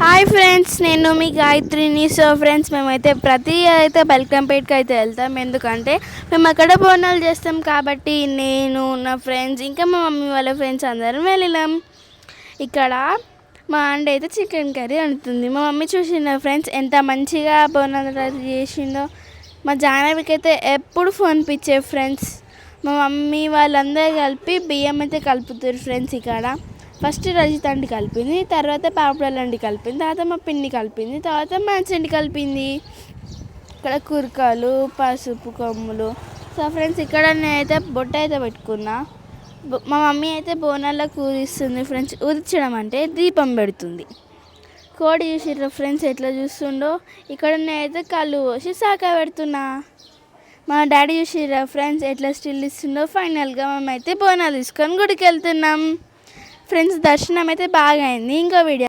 Hi friends నేను మీ గాయత్రిని so friends మేమైతే ప్రతి అయితే బల్కంపేట్కి అయితే వెళ్తాం. ఎందుకంటే మేము అక్కడ బోనాలు చేస్తాం కాబట్టి నేను నా ఫ్రెండ్స్ ఇంకా మా మమ్మీ వాళ్ళ ఫ్రెండ్స్ అందరం వెళ్ళినాం. ఇక్కడ మా అండ్ అయితే చికెన్ కర్రీ వండుతుంది. మా మమ్మీ చూసిన ఫ్రెండ్స్ ఎంత మంచిగా బోనాలు చేసిందో. మా జానవికి అయితే ఎప్పుడు ఫోన్ పిచ్చే ఫ్రెండ్స్ మా మమ్మీ వాళ్ళందరూ కలిపి బియ్యం అయితే కలుపుతారు ఫ్రెండ్స్ ఇక్కడ. ఫస్ట్ రజిత అండి కలిపింది తర్వాత పాపడాలండి కలిపింది తర్వాత మా పిన్ని కలిపింది తర్వాత మంచండి కలిపింది. ఇక్కడ కురకాలు పసుపు కొమ్ములు. సో ఫ్రెండ్స్ ఇక్కడ నేనైతే బొట్ట అయితే పెట్టుకున్నా. మా మమ్మీ అయితే బోనాల్లో కూరిస్తుంది ఫ్రెండ్స్ ఉదించడం అంటే దీపం పెడుతుంది. కోడి చూసిర్రు ఫ్రెండ్స్ ఎట్లా చూస్తుండో. ఇక్కడ నేనైతే కళ్ళు పోసి సాక పెడుతున్నా. మా డాడీ చూసిర్రా ఫ్రెండ్స్ ఎట్లా స్టిల్ ఇస్తుండో. ఫైనల్గా మేమైతే బోనాలు తీసుకొని గుడికి వెళ్తున్నాం ఫ్రెండ్స్ దర్శనం అయితే బాగా అయింది ఇంకో వీడియో